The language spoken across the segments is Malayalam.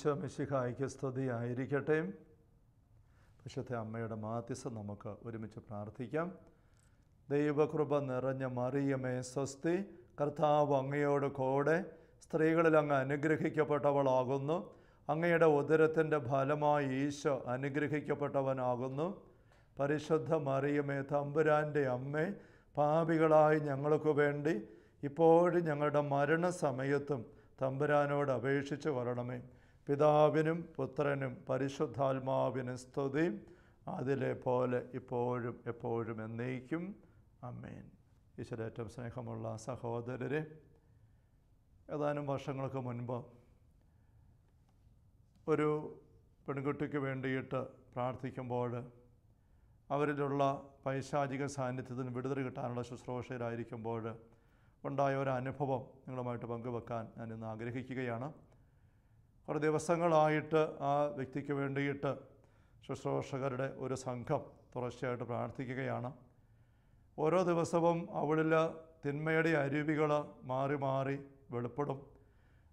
ഈശോ മിശിഹായ്ക്ക് സ്തുതിയായിരിക്കട്ടെ. വിശുദ്ധ അമ്മയുടെ മാധ്യസ്ഥം നമുക്ക് ഒരുമിച്ച് പ്രാർത്ഥിക്കാം. ദൈവകൃപ നിറഞ്ഞ മറിയമേ സ്വസ്തി കർത്താവ് അങ്ങയോട് കൂടെ സ്ത്രീകളിൽ അങ്ങ് അനുഗ്രഹിക്കപ്പെട്ടവളാകുന്നു. അങ്ങയുടെ ഉദരത്തിന്റെ ഫലമായി ഈശോ അനുഗ്രഹിക്കപ്പെട്ടവനാകുന്നു. പരിശുദ്ധ മറിയമേ തമ്പുരാന്റെ അമ്മേ പാപികളായി ഞങ്ങൾക്ക് വേണ്ടി ഇപ്പോഴും ഞങ്ങളുടെ മരണസമയത്തും തമ്പുരാനോട് അപേക്ഷിച്ച് കൊള്ളണമേ പിതാവിനും പുത്രനും പരിശുദ്ധാത്മാവിനും സ്തുതി. അതിലെ പോലെ ഇപ്പോഴും എപ്പോഴും എന്നേക്കും. അമ്മേൻ ഈശ്വരേറ്റവും സ്നേഹമുള്ള സഹോദരരെ ഏതാനും വർഷങ്ങൾക്ക് മുൻപ് ഒരു പെൺകുട്ടിക്ക് വേണ്ടിയിട്ട് പ്രാർത്ഥിക്കുമ്പോൾ അവരിലുള്ള പൈശാചിക സാന്നിധ്യത്തിന് വിടുതൽ കിട്ടാനുള്ള ശുശ്രൂഷയിലായിരിക്കുമ്പോൾ ഉണ്ടായ ഒരു അനുഭവം നിങ്ങളുമായിട്ട് പങ്കുവെക്കാൻ ഞാൻ ഇന്ന് ആഗ്രഹിക്കുകയാണ്. കുറേ ദിവസങ്ങളായിട്ട് ആ വ്യക്തിക്ക് വേണ്ടിയിട്ട് ശുശ്രൂഷകരുടെ ഒരു സംഘം തുടർച്ചയായിട്ട് പ്രാർത്ഥിക്കുകയാണ്. ഓരോ ദിവസവും അവളിൽ തിന്മയുടെ അരുവികൾ മാറി മാറി വെളിപ്പെടും.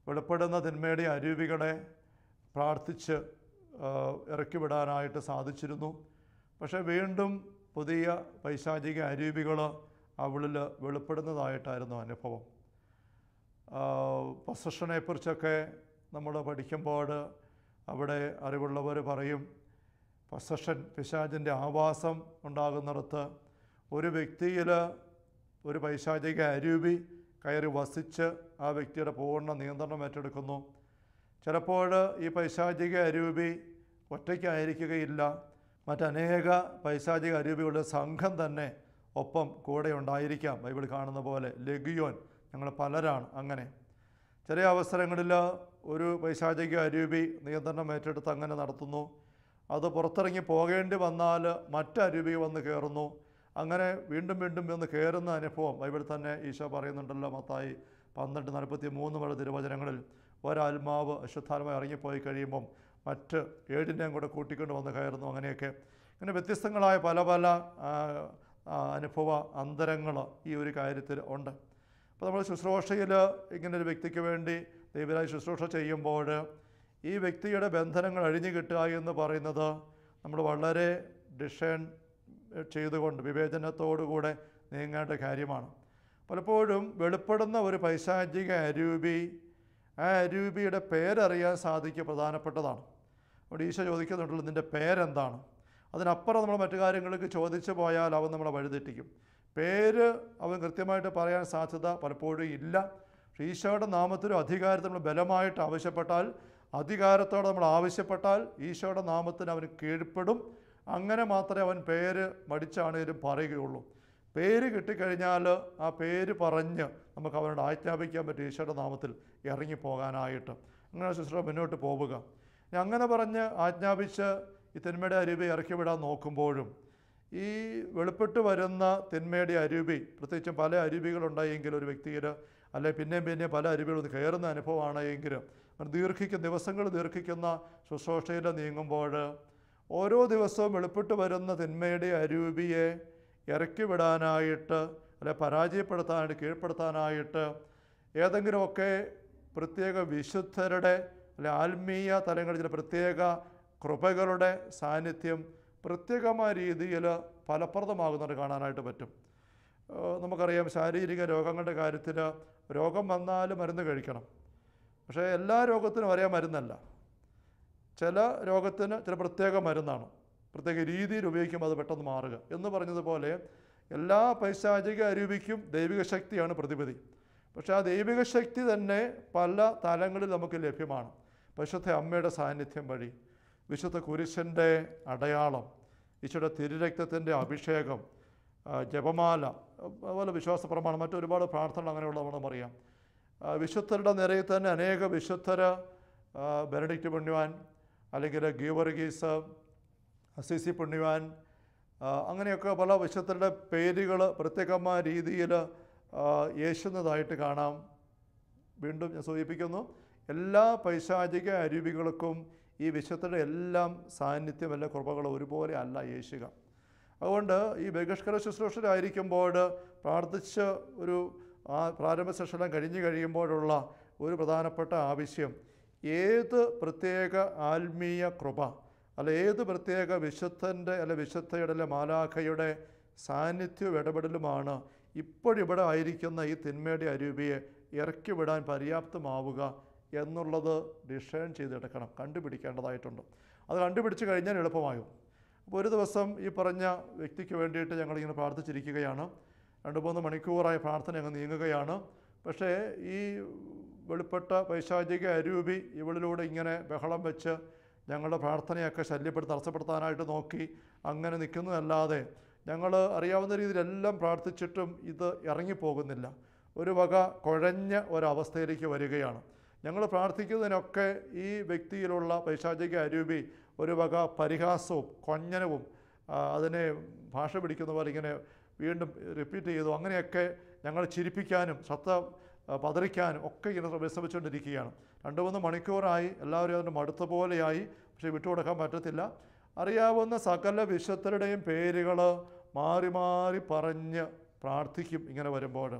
വെളിപ്പെടുന്ന തിന്മയുടെ അരുവികളെ പ്രാർത്ഥിച്ച് ഇറക്കിവിടാനായിട്ട് ഇറക്കി വിടാനായിട്ട് സാധിച്ചിരുന്നു. പക്ഷേ വീണ്ടും പുതിയ പൈശാചിക അരുവികൾ അവളിൽ വെളിപ്പെടുന്നതായിട്ടായിരുന്നു അനുഭവം. പൊസഷനെക്കുറിച്ചൊക്കെ നമ്മൾ പഠിക്കുമ്പോൾ അവിടെ അറിവുള്ളവർ പറയും പൊസഷൻ പിശാചിന്റെ ആവാസം ഉണ്ടാകുന്നിടത്ത് ഒരു വ്യക്തിയിൽ ഒരു പൈശാചിക അരൂപി കയറി വസിച്ച് ആ വ്യക്തിയുടെ പൂർണ നിയന്ത്രണം ഏറ്റെടുക്കുന്നു. ചിലപ്പോൾ ഈ പൈശാചിക അരൂപി ഒറ്റയ്ക്കായിരിക്കുകയില്ല. മറ്റനേക പൈശാചിക അരൂപികളുടെ സംഘം തന്നെ ഒപ്പം കൂടെ ഉണ്ടായിരിക്കാം. ബൈബിൾ കാണുന്ന പോലെ ലഗിയോൻ ഞങ്ങൾ പലരാണ് അങ്ങനെ. ചില അവസരങ്ങളിൽ ഒരു പൈശാചിക അരൂപി നിയന്ത്രണം ഏറ്റെടുത്ത് അങ്ങനെ നടത്തുന്നു. അത് പുറത്തിറങ്ങി പോകേണ്ടി വന്നാൽ മറ്റ് അരൂപി വന്ന് കയറുന്നു. അങ്ങനെ വീണ്ടും വീണ്ടും വന്ന് കയറുന്ന അനുഭവം ബൈബിൾ തന്നെ ഈശോ പറയുന്നുണ്ടല്ലോ മത്തായി പന്ത്രണ്ട് നാൽപ്പത്തി മൂന്ന് വരെ തിരുവചനങ്ങളിൽ. ഒരാത്മാവ് അശുദ്ധാത്മാവ് ഇറങ്ങിപ്പോയി കഴിയുമ്പം മറ്റ് ഏഴിനെയും കൂടെ കൂട്ടിക്കൊണ്ട് വന്ന് കയറുന്നു അങ്ങനെയൊക്കെ. ഇങ്ങനെ വ്യത്യസ്തങ്ങളായ പല പല അനുഭവ അന്തരങ്ങൾ ഈ ഒരു കാര്യത്തിൽ ഉണ്ട്. അപ്പോൾ നമ്മൾ ശുശ്രൂഷയിൽ ഇങ്ങനൊരു വ്യക്തിക്ക് വേണ്ടി ദൈവരായി ശുശ്രൂഷ ചെയ്യുമ്പോൾ ഈ വ്യക്തിയുടെ ബന്ധനങ്ങൾ അഴിഞ്ഞു കിട്ടുക എന്ന് പറയുന്നത് നമ്മൾ വളരെ ഡിഷേൺ ചെയ്തുകൊണ്ട് വിവേചനത്തോടുകൂടെ നീങ്ങേണ്ട കാര്യമാണ്. പലപ്പോഴും വെളിപ്പെടുന്ന ഒരു പൈശാചിക അരൂപി ആ അരൂപിയുടെ പേരറിയാൻ സാധിക്കുക പ്രധാനപ്പെട്ടതാണ്. അവിടെ ഈശോ ചോദിക്കുന്നുണ്ടല്ലോ നിന്റെ പേരെന്താണ്? അതിനപ്പുറം നമ്മൾ മറ്റു കാര്യങ്ങൾക്ക് ചോദിച്ചു പോയാൽ അവൻ നമ്മളെ വഴിതെറ്റിക്കും. പേര് അവൻ കൃത്യമായിട്ട് പറയാൻ സാധ്യത പലപ്പോഴും ഇല്ല. പക്ഷേ ഈശോയുടെ നാമത്തിലും അധികാരത്തിൽ നമ്മൾ ബലമായിട്ട് ആവശ്യപ്പെട്ടാൽ അധികാരത്തോടെ നമ്മൾ ആവശ്യപ്പെട്ടാൽ ഈശോയുടെ നാമത്തിന് അവന് കീഴ്പ്പെടും. അങ്ങനെ മാത്രമേ അവൻ പേര് മടിച്ചാണേലും പറയുകയുള്ളൂ. പേര് കിട്ടിക്കഴിഞ്ഞാൽ ആ പേര് പറഞ്ഞ് നമുക്ക് അവനോട് ആജ്ഞാപിക്കാൻ പറ്റും ഈശോയുടെ നാമത്തിൽ ഇറങ്ങിപ്പോകാനായിട്ട്. അങ്ങനെ ശുശ്രൂഷ മുന്നോട്ട് പോവുക. അങ്ങനെ പറഞ്ഞ് ആജ്ഞാപിച്ച് ഈ തിന്മയുടെ അരുവി ഇറക്കി വിടാൻ നോക്കുമ്പോഴും ഈ വെളിപ്പെട്ട് വരുന്ന തിന്മയുടെ അരുവി പ്രത്യേകിച്ചും പല അരുവികളുണ്ടായെങ്കിൽ ഒരു വ്യക്തിയിൽ അല്ലെ പിന്നെയും പിന്നെയും പല അരുവികളും കയറുന്ന അനുഭവമാണ് എങ്കിലും ദീർഘിക്കുന്ന ദിവസങ്ങൾ ദീർഘിക്കുന്ന ശുശ്രൂഷയിൽ നീങ്ങുമ്പോൾ ഓരോ ദിവസവും വെളിപ്പെട്ട് വരുന്ന തിന്മയുടെ അരൂപിയെ ഇറക്കി വിടാനായിട്ട് അല്ലെ പരാജയപ്പെടുത്താനായിട്ട് കീഴ്പ്പെടുത്താനായിട്ട് ഏതെങ്കിലുമൊക്കെ പ്രത്യേക വിശുദ്ധരുടെ അല്ലെ ആത്മീയ തലങ്ങളിൽ ചില പ്രത്യേക കൃപകളുടെ സാന്നിധ്യം പ്രത്യേകമായ രീതിയിൽ ഫലപ്രദമാകുന്നത് കാണാനായിട്ട് പറ്റും. നമുക്കറിയാം ശാരീരിക രോഗങ്ങളുടെ കാര്യത്തിൽ രോഗം വന്നാൽ മരുന്ന് കഴിക്കണം. പക്ഷേ എല്ലാ രോഗത്തിനും ഒരേ മരുന്നല്ല. ചില രോഗത്തിന് ചില പ്രത്യേക മരുന്നാണ്. പ്രത്യേക രീതിയിൽ ഉപയോഗിക്കുമ്പോൾ അത് പെട്ടെന്ന് മാറുക. എന്ന് പറഞ്ഞതുപോലെ എല്ലാ പൈശാചിക അരൂപിക്കും ദൈവിക ശക്തിയാണ് പ്രതിപതി പക്ഷേ ആ ദൈവിക ശക്തി തന്നെ പല തലങ്ങളിൽ നമുക്ക് ലഭ്യമാണ്. പരിശുദ്ധ അമ്മയുടെ സാന്നിധ്യം വഴി വിശുദ്ധ കുരിശന്റെ അടയാളം ഈശോയുടെ തിരുരക്തത്തിന്റെ അഭിഷേകം ജപമാല അതുപോലെ വിശ്വാസ പ്രമാണം മറ്റൊരുപാട് പ്രാർത്ഥന അങ്ങനെയുള്ള നമുക്കറിയാം. ആ, വിശുദ്ധരുടെ നിരയിൽ തന്നെ അനേക വിശുദ്ധർ ബെനഡിക്റ്റ് പുണ്യവാൻ അല്ലെങ്കിൽ ഗീവർഗീസ് അസിസി പുണ്യവാൻ അങ്ങനെയൊക്കെ പല വിശുദ്ധരുടെ പേരുകൾ പ്രത്യേകമായ രീതിയിൽ യേശുന്നതായിട്ട് കാണാം. വീണ്ടും ഞാൻ സൂചിപ്പിക്കുന്നു എല്ലാ പൈശാചിക അരുവികൾക്കും ഈ വിശുദ്ധരുടെ എല്ലാം സാന്നിധ്യം എല്ലാ കൃപകളും ഒരുപോലെ അല്ല യേശുക അതുകൊണ്ട് ഈ ബഹിഷ്കര ശുശ്രൂഷരായിരിക്കുമ്പോൾ പ്രാർത്ഥിച്ച് ഒരു ആ പ്രാരംഭ സെഷനെല്ലാം കഴിഞ്ഞ് കഴിയുമ്പോഴുള്ള ഒരു പ്രധാനപ്പെട്ട ആവശ്യം ഏത് പ്രത്യേക ആത്മീയ കൃപ അല്ല ഏത് പ്രത്യേക വിശുദ്ധന്റെ അല്ല വിശുദ്ധയുടെ അല്ലെ മാലാഖയുടെ സാന്നിധ്യവും ഇടപെടലുമാണ് ഇപ്പോഴിവിടെ ആയിരിക്കുന്ന ഈ തിന്മയുടെ അരൂപിയെ ഇറക്കി വിടാൻ പര്യാപ്തമാവുക എന്നുള്ളത് ഡിസൈൻ ചെയ്തെടുക്കണം കണ്ടുപിടിക്കേണ്ടതായിട്ടുണ്ട്. അത് കണ്ടുപിടിച്ച് കഴിഞ്ഞാൽ എളുപ്പമാകും. അപ്പോൾ ഒരു ദിവസം ഈ പറഞ്ഞ വ്യക്തിക്ക് വേണ്ടിയിട്ട് ഞങ്ങളിങ്ങനെ പ്രാർത്ഥിച്ചിരിക്കുകയാണ്. രണ്ട് മൂന്ന് മണിക്കൂറായി പ്രാർത്ഥന അങ്ങ് നീങ്ങുകയാണ്. പക്ഷേ ഈ വെളിപ്പെട്ട പൈശാചിക അരൂപി ഇവളിലൂടെ ഇങ്ങനെ ബഹളം വെച്ച് ഞങ്ങളുടെ പ്രാർത്ഥനയൊക്കെ ശല്യപ്പെടുത്തി തടസ്സപ്പെടുത്താനായിട്ട് നോക്കി അങ്ങനെ നിൽക്കുന്നതല്ലാതെ ഞങ്ങൾ അറിയാവുന്ന രീതിയിലെല്ലാം പ്രാർത്ഥിച്ചിട്ടും ഇത് ഇറങ്ങിപ്പോകുന്നില്ല. ഒരു വക കുഴഞ്ഞ ഒരവസ്ഥയിലേക്ക് വരികയാണ്. ഞങ്ങൾ പ്രാർത്ഥിക്കുന്നതിനൊക്കെ ഈ വ്യക്തിയിലുള്ള പൈശാചിക അരൂപി ഒരു വക പരിഹാസവും കൊഞ്ഞനവും അതിനെ ഭാഷ പിടിക്കുന്ന പോലെ ഇങ്ങനെ വീണ്ടും റിപ്പീറ്റ് ചെയ്തു. അങ്ങനെയൊക്കെ ഞങ്ങൾ ചിരിപ്പിക്കാനും ശ്രദ്ധ പതറിക്കാനും ഒക്കെ ഇങ്ങനെ വിശ്രമിച്ചുകൊണ്ടിരിക്കുകയാണ് രണ്ട് മൂന്ന് മണിക്കൂറായി എല്ലാവരും അതിന്റെ മടുത്ത പോലെയായി പക്ഷേ വിട്ടുകൊടുക്കാൻ പറ്റത്തില്ല. അറിയാവുന്ന സകല വിശുദ്ധരുടെയും പേരുകൾ മാറി മാറി പറഞ്ഞ് പ്രാർത്ഥിക്കും ഇങ്ങനെ വരുമ്പോൾ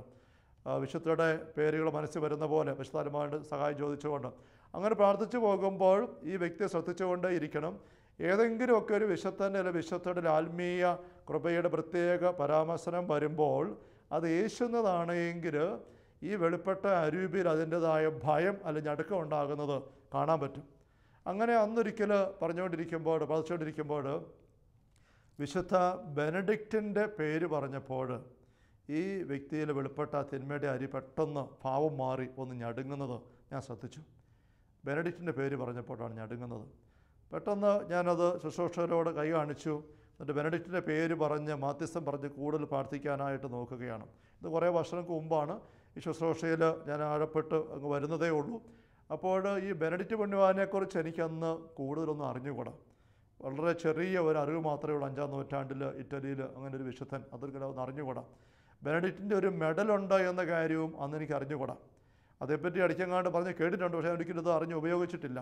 വിശുദ്ധരുടെ പേരുകൾ മനസ്സിൽ വരുന്ന പോലെ വിശുദ്ധാരന്മാരുടെ സഹായം ചോദിച്ചുകൊണ്ട് അങ്ങനെ പ്രാർത്ഥിച്ചു പോകുമ്പോൾ ഈ വ്യക്തിയെ ശ്രദ്ധിച്ചുകൊണ്ടേ ഇരിക്കണം. ഏതെങ്കിലുമൊക്കെ ഒരു വിശുദ്ധന്റെ അല്ലെങ്കിൽ വിശുദ്ധയുടെ ആത്മീയ കൃപയുടെ പ്രത്യേക പരാമർശനം വരുമ്പോൾ അത് യേശുന്നതാണ് എങ്കിൽ ഈ വെളിപ്പെട്ട അരൂപിയിൽ അതിന്റെതായ ഭയം അല്ലെങ്കിൽ ഞടുക്കം ഉണ്ടാകുന്നത് കാണാൻ പറ്റും. അങ്ങനെ അന്നൊരിക്കൽ പറഞ്ഞുകൊണ്ടിരിക്കുമ്പോൾ പതിച്ചുകൊണ്ടിരിക്കുമ്പോൾ വിശുദ്ധ ബെനഡിക്റ്റിന്റെ പേര് പറഞ്ഞപ്പോൾ ഈ വ്യക്തിയിൽ വെളിപ്പെട്ട തിന്മയുടെ അരി പെട്ടെന്ന് ഭാവം മാറി ഒന്ന് ഞടുങ്ങുന്നത് ഞാൻ ശ്രദ്ധിച്ചു. ബെനഡിക്റ്റിന്റെ പേര് പറഞ്ഞപ്പോഴാണ് ഞടുങ്ങുന്നത് പെട്ടെന്ന് ഞാനത് ശുശ്രൂഷകരോട് കൈ കാണിച്ചു. എന്നിട്ട് ബെനഡിക്റ്റിന്റെ പേര് പറഞ്ഞ് മാധ്യസ്ഥം പറഞ്ഞ് കൂടുതൽ പ്രാർത്ഥിക്കാനായിട്ട് നോക്കുകയാണ്. ഇത് കുറേ വർഷങ്ങൾക്ക് മുമ്പാണ് ഈ ശുശ്രൂഷയിൽ ഞാൻ ആഴപ്പെട്ട് അങ്ങ് വരുന്നതേ ഉള്ളൂ. അപ്പോൾ ഈ ബെനഡിക്റ്റ് പുണ്യവാനെക്കുറിച്ച് എനിക്കന്ന് കൂടുതലൊന്നും അറിഞ്ഞുകൂടാ. വളരെ ചെറിയ ഒരു അറിവ് മാത്രമേ ഉള്ളൂ. അഞ്ചാം നൂറ്റാണ്ടിൽ ഇറ്റലിയിൽ അങ്ങനെ ഒരു വിശുദ്ധൻ അതൊരു ഒന്ന് അറിഞ്ഞുകൂടാ. ബെനഡിക്റ്റിന്റെ ഒരു മെഡലുണ്ട് എന്ന കാര്യവും അന്ന് എനിക്ക് അറിഞ്ഞുകൂടാ. അതേപ്പറ്റി അടിക്കങ്ങാണ്ട് പറഞ്ഞ് കേട്ടിട്ടുണ്ട് പക്ഷേ ഒരിക്കലും ഇത് അറിഞ്ഞ് ഉപയോഗിച്ചിട്ടില്ല.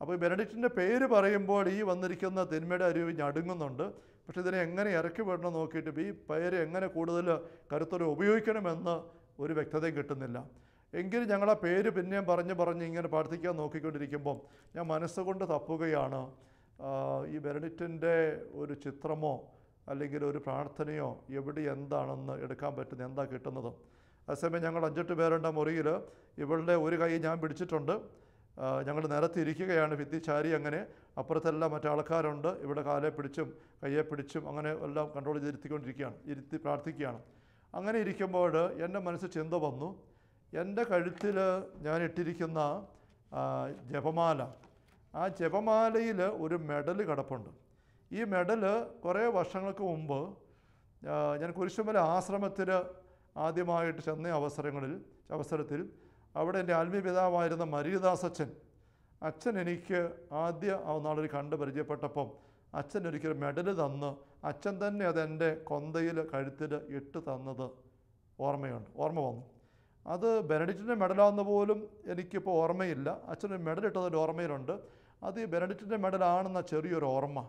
അപ്പോൾ ഈ ബെനഡിക്റ്റിന്റെ പേര് പറയുമ്പോൾ ഈ വന്നിരിക്കുന്ന തിന്മയുടെ അരുവി ഞടുങ്ങുന്നുണ്ട്. പക്ഷേ ഇതിനെ എങ്ങനെ ഇറക്കി വിടണം നോക്കിയിട്ട് ഈ പേര് എങ്ങനെ കൂടുതൽ കരുത്തോടെ ഉപയോഗിക്കണമെന്ന് ഒരു വ്യക്തതയും കിട്ടുന്നില്ല. എങ്കിലും ഞങ്ങളെ പേര് പിന്നെയും പറഞ്ഞ് പറഞ്ഞ് ഇങ്ങനെ പ്രാർത്ഥിക്കാൻ നോക്കിക്കൊണ്ടിരിക്കുമ്പം ഞാൻ മനസ്സുകൊണ്ട് തപ്പുകയാണ് ഈ ബെനഡിക്റ്റിന്റെ ഒരു ചിത്രമോ അല്ലെങ്കിൽ ഒരു പ്രാർത്ഥനയോ എവിടെ എന്താണെന്ന് എടുക്കാൻ പറ്റുന്ന എന്താ കിട്ടുന്നത്? അതേസമയം ഞങ്ങൾ അഞ്ചെട്ട് പേരുണ്ട മുറിയിൽ. ഇവളുടെ ഒരു കൈ ഞാൻ പിടിച്ചിട്ടുണ്ട്. ഞങ്ങൾ നിരത്തിരിക്കുകയാണ് ഭിത്തി ചാരി അങ്ങനെ അപ്പുറത്തെല്ലാം മറ്റാൾക്കാരുണ്ട് ഇവിടെ കാലെ പിടിച്ചും കയ്യെ പിടിച്ചും അങ്ങനെ എല്ലാം കൺട്രോൾ ചെയ്തിരുത്തിക്കൊണ്ടിരിക്കുകയാണ് ഇരുത്തി പ്രാർത്ഥിക്കുകയാണ്. അങ്ങനെ ഇരിക്കുമ്പോൾ എന്റെ മനസ്സ് ചിന്ത വന്നു. എന്റെ കഴുത്തിൽ ഞാൻ ഇട്ടിരിക്കുന്ന ജപമാല. ആ ജപമാലയിൽ ഒരു മെഡൽ കിടപ്പുണ്ട്. ഈ മെഡൽ കുറേ വർഷങ്ങൾക്ക് മുമ്പ് ഞാൻ കുരിശുമല ആശ്രമത്തിൽ ആദ്യമായിട്ട് ചെന്ന അവസരങ്ങളിൽ അവസരത്തിൽ അവിടെ എന്റെ ആത്മീയ പിതാവായിരുന്ന മരീദാസ് അച്ഛൻ അച്ഛൻ എനിക്ക് ആദ്യ ആ നാളൊരു കണ്ട് പരിചയപ്പെട്ടപ്പം അച്ഛൻ ഒരിക്കൽ മെഡൽ തന്ന് അച്ഛൻ തന്നെ അതെന്റെ കൊന്തയിൽ കഴുത്തിൽ ഇട്ട് തന്നത്. ഓർമ്മയുണ്ട്. ഓർമ്മ വന്നു. അത് ബെനഡിക്റ്റിന്റെ മെഡലാണെന്ന് പോലും എനിക്കിപ്പോൾ ഓർമ്മയില്ല. അച്ഛന് മെഡൽ ഇട്ടതിന്റെ ഓർമ്മയിലുണ്ട്. അത് ഈ ബെനഡിക്റ്റിന്റെ മെഡലാണെന്ന ചെറിയൊരു ഓർമ്മ.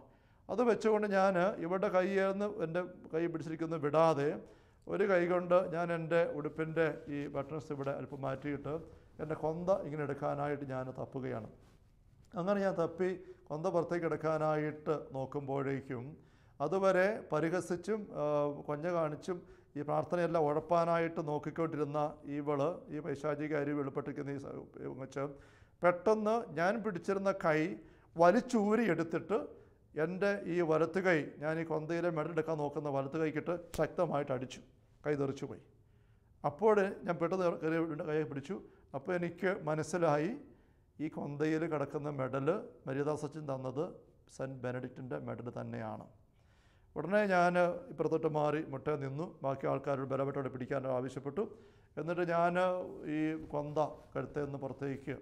അത് വെച്ചുകൊണ്ട് ഞാൻ ഇവരുടെ കയ്യിൽ നിന്ന് എന്റെ കൈ പിടിച്ചിരിക്കുന്നത് വിടാതെ ഒരു കൈ കൊണ്ട് ഞാൻ എന്റെ ഉടുപ്പിന്റെ ഈ ബട്ടൺസ് ഇവിടെ അല്പം മാറ്റിയിട്ട് എന്റെ കൊന്ത ഇങ്ങനെ എടുക്കാനായിട്ട് ഞാൻ തപ്പുകയാണ് അങ്ങനെ ഞാൻ തപ്പി കൊന്ത പുറത്തേക്ക് എടുക്കാനായിട്ട് നോക്കുമ്പോഴേക്കും അതുവരെ പരിഹസിച്ചും കൊഞ്ഞ കാണിച്ചും ഈ പ്രാർത്ഥനയെല്ലാം ഉഴപ്പാനായിട്ട് നോക്കിക്കൊണ്ടിരുന്ന ഇവൾ ഈ പൈശാചിക അരി വെളിപ്പെട്ടിരിക്കുന്ന ഈ വെച്ച് പെട്ടെന്ന് ഞാൻ പിടിച്ചിരുന്ന കൈ വലിച്ചൂരി എടുത്തിട്ട് എന്റെ ഈ വലത്ത് കൈ ഞാൻ ഈ കൊന്തയിലെ മെഡലെടുക്കാൻ നോക്കുന്ന വലത്ത് കൈക്കിട്ട് ശക്തമായിട്ട് അടിച്ചു. കൈ തെറിച്ചു പോയി. അപ്പോൾ ഞാൻ പെട്ടെന്ന് കയറി കൈ പിടിച്ചു. അപ്പോൾ എനിക്ക് മനസ്സിലായി ഈ കൊന്തയിൽ കിടക്കുന്ന മെഡൽ മര്യാദാസച്ചൻ തന്നത് സെന്റ് ബെനഡിക്റ്റിന്റെ മെഡൽ തന്നെയാണ്. ഉടനെ ഞാൻ ഇപ്പുറത്തോട്ട് മാറി മുട്ട നിന്നു. ബാക്കി ആൾക്കാരോട് ബലപ്പെട്ടോടെ പിടിക്കാൻ ആവശ്യപ്പെട്ടു. എന്നിട്ട് ഞാൻ ഈ കൊന്ത കഴുത്തേന്ന് പുറത്തേക്ക്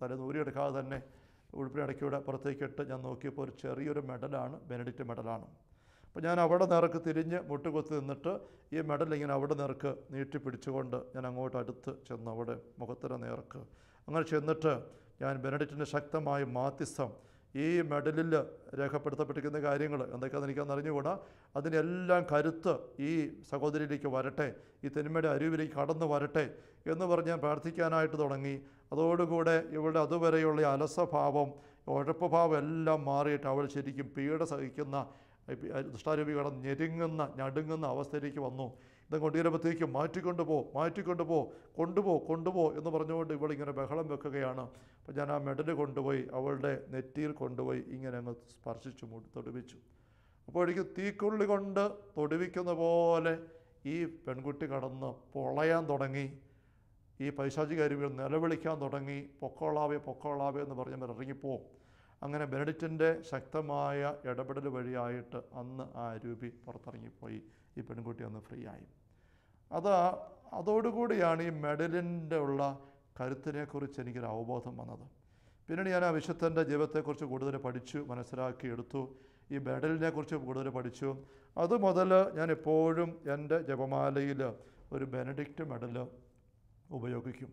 തലേന്ന് ഊരിയെടുക്കാതെ തന്നെ ഉടുപ്പിനിടയ്ക്കൂടെ പുറത്തേക്ക് ഇട്ട് ഞാൻ നോക്കിയപ്പോൾ ഒരു ചെറിയൊരു മെഡലാണ് ബെനഡിക്റ്റ് മെഡലാണ്. അപ്പോൾ ഞാൻ അവിടെ നിറക്ക് തിരിഞ്ഞ് മുട്ടുകുത്തി നിന്നിട്ട് ഈ മെഡൽ ഇങ്ങനെ അവിടെ നിറക്ക് നീട്ടി പിടിച്ചുകൊണ്ട് ഞാൻ അങ്ങോട്ട് അടുത്ത് ചെന്ന് അവിടെ മുഖത്തിന് നേർക്ക്. അങ്ങനെ ചെന്നിട്ട് ഞാൻ ബെനഡിക്റ്റിന്റെ ശക്തമായ മാധ്യസ്ഥം ഈ മെഡലിൽ രേഖപ്പെടുത്തപ്പെട്ടിരിക്കുന്ന കാര്യങ്ങൾ എന്തൊക്കെയാണെന്ന് എനിക്കൊന്ന് അറിഞ്ഞുകൂടാ. അതിനെല്ലാം കരുത്ത് ഈ സഹോദരിയിലേക്ക് വരട്ടെ ഈ തിന്മയുടെ അരുവിലേക്ക് കടന്നു വരട്ടെ എന്ന് പറഞ്ഞ് പ്രാർത്ഥിക്കാനായിട്ട് തുടങ്ങി. അതോടുകൂടെ ഇവളുടെ അതുവരെയുള്ള അലസഭാവം ഉഴപ്പഭാവം എല്ലാം മാറിയിട്ട് അവൾ ശരിക്കും പീഡ സഹിക്കുന്ന ദുഷ്ടാരൂപി ഞെരുങ്ങുന്ന ഞടുങ്ങുന്ന അവസ്ഥയിലേക്ക് വന്നു. ഇത് ഇരുപത്തേക്ക് മാറ്റിക്കൊണ്ട് പോ മാറ്റിക്കൊണ്ട് പോ കൊണ്ടുപോ കൊണ്ടുപോ എന്ന് പറഞ്ഞുകൊണ്ട് ഇവളിങ്ങനെ ബഹളം വെക്കുകയാണ്. അപ്പോൾ ഞാൻ ആ മെഡൽ കൊണ്ടുപോയി അവളുടെ നെറ്റിയിൽ കൊണ്ടുപോയി ഇങ്ങനെ അങ്ങ് സ്പർശിച്ചു മുടി തൊടുവിച്ചു. അപ്പോഴേക്ക് തീക്കുള്ളി കൊണ്ട് തൊടുവിക്കുന്ന പോലെ ഈ പെൺകുട്ടി കടന്ന് പൊളയാൻ തുടങ്ങി. ഈ പൈശാചികാരി നിലവിളിക്കാൻ തുടങ്ങി. പൊക്കോളാവേ പൊക്കോളാവേ എന്ന് പറഞ്ഞ് ഇറങ്ങിപ്പോവും അങ്ങനെ ബെനഡിക്റ്റിന്റെ ശക്തമായ ഇടപെടൽ വഴിയായിട്ട് അന്ന് ആ രൂപി പുറത്തിറങ്ങിപ്പോയി. ഈ പെൺകുട്ടി അന്ന് ഫ്രീ ആയി. അത് അതോടുകൂടിയാണ് ഈ മെഡലിന്റെ ഉള്ള കരുത്തിനെക്കുറിച്ച് എനിക്കൊരു അവബോധം വന്നത്. പിന്നീട് ഞാൻ ആ വിശുദ്ധന്റെ ജീവിതത്തെക്കുറിച്ച് കൂടുതൽ പഠിച്ചു മനസ്സിലാക്കി എടുത്തു. ഈ മെഡലിനെ കുറിച്ച് കൂടുതൽ പഠിച്ചു. അത് മുതൽ ഞാൻ എപ്പോഴും എന്റെ ജപമാലയിൽ ഒരു ബെനഡിക്റ്റ് മെഡൽ ഉപയോഗിക്കും.